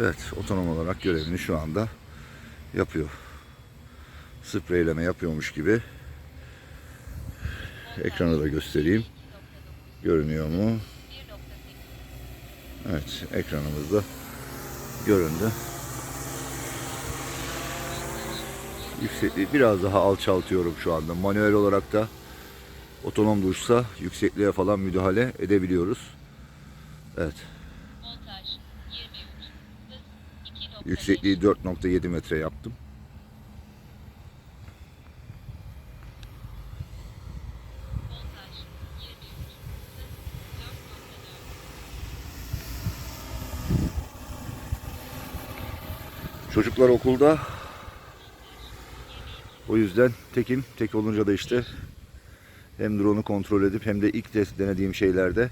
Evet, otonom olarak görevini şu anda yapıyor. Spreyleme yapıyormuş gibi. Ekranı da göstereyim. Görünüyor mu? Evet, ekranımızda göründü. Yüksekliği biraz daha alçaltıyorum şu anda. Manuel olarak da otonom duşsa yüksekliğe falan müdahale edebiliyoruz. Evet. Yüksekliği 4.7 metre yaptım. Montaj 23. Hız 4.4. Çocuklar okulda. O yüzden tekim. Tek olunca da işte hem drone'u kontrol edip hem de ilk test denediğim şeylerde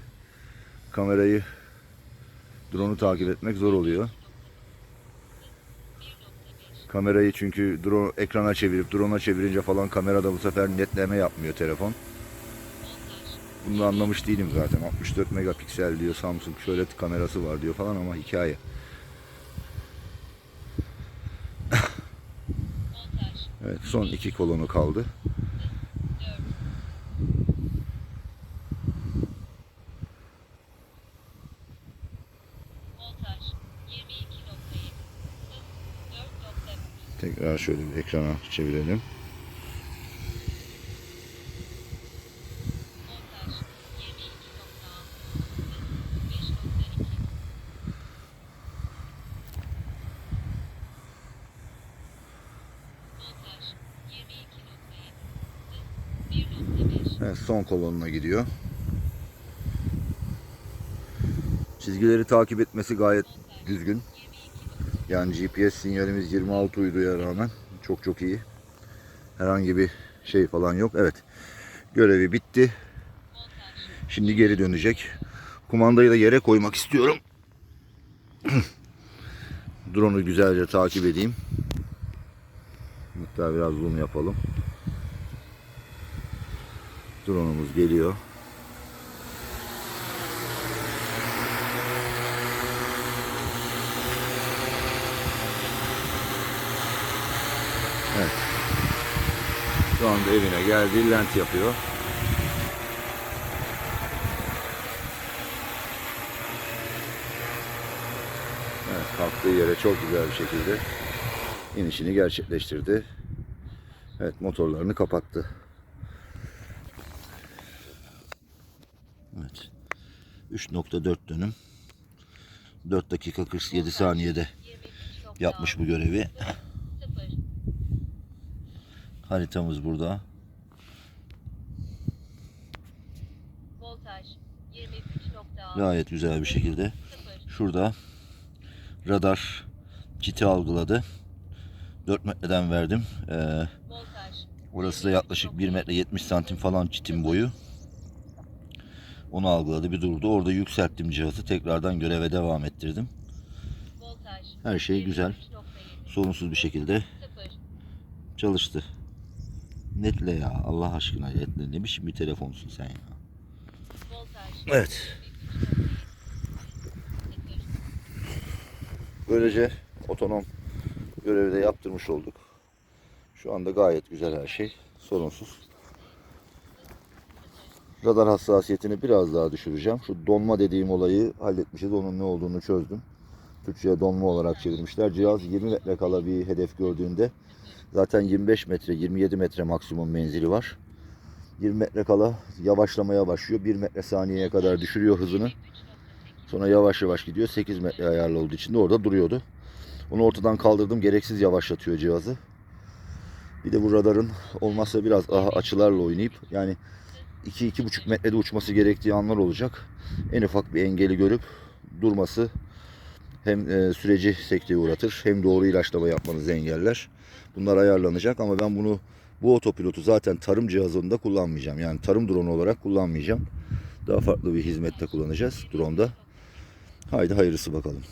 kamerayı drone'u takip etmek zor oluyor. Kamerayı çünkü drone ekrana çevirip drone'a çevirince falan kamerada bu sefer netleme yapmıyor telefon. Bunu anlamış değilim zaten. 64 megapiksel diyor Samsung şöyle kamerası var diyor falan ama hikaye. Evet son iki kolonu kaldı. Tekrar şöyle bir ekrana çevirelim. Montaj 22.6. Hız 5.2. Montaj 22.7. Hız 1.5. Evet, son kolonuna gidiyor. Çizgileri takip etmesi gayet düzgün. Yani GPS sinyalimiz 26 uyduya rağmen çok çok iyi. Herhangi bir şey falan yok. Evet. Görevi bitti. Şimdi geri dönecek. Kumandayı da yere koymak istiyorum. Drone'u güzelce takip edeyim. Hatta biraz zoom yapalım. Drone'umuz geliyor. Evet. Şu anda evine geldi. Lent yapıyor. Evet, kalktığı yere çok güzel bir şekilde inişini gerçekleştirdi. Evet, motorlarını kapattı. Evet. 3.4 dönüm. 4 dakika 47 saniyede 23.6. yapmış bu görevi. 0. Haritamız burada. Voltaj 23.6. Gayet güzel bir şekilde. 0. Şurada radar kiti algıladı. 4 metreden verdim. Ee, Voltaj orası da yaklaşık 1 metre 70 santim falan çitin boyu. Onu algıladı bir durdu. Orada yükselttim cihazı. Tekrardan göreve devam ettirdim. Voltaj Her şey güzel. 23.7. Sorunsuz bir şekilde 0. çalıştı. Netle ya Allah aşkına netle. Ne biçim bir telefonsun sen ya. Evet. 23.7. Böylece otonom görevi de yaptırmış olduk. Şu anda gayet güzel her şey. Sorunsuz. Radar hassasiyetini biraz daha düşüreceğim. Şu donma dediğim olayı halletmişiz. Onun ne olduğunu çözdüm. Türkçe'ye donma olarak çevirmişler. Cihaz 20 metre kala bir hedef gördüğünde zaten 25 metre, 27 metre maksimum menzili var. 20 metre kala yavaşlamaya başlıyor. 1 metre saniyeye kadar düşürüyor hızını. Sonra yavaş yavaş gidiyor. 8 metre ayarlı olduğu için de orada duruyordu. Onu ortadan kaldırdım. Gereksiz yavaşlatıyor cihazı. Bir de bu radarın olmazsa biraz daha açılarla oynayıp yani 2-2,5 metrede uçması gerektiği anlar olacak. En ufak bir engeli görüp durması hem e, süreci sekteye uğratır hem doğru ilaçlama yapmanızı engeller. Bunlar ayarlanacak ama ben bunu bu otopilotu zaten tarım cihazında kullanmayacağım. Yani tarım drone olarak kullanmayacağım. Daha farklı bir hizmette kullanacağız drone'da. Haydi hayırlısı bakalım.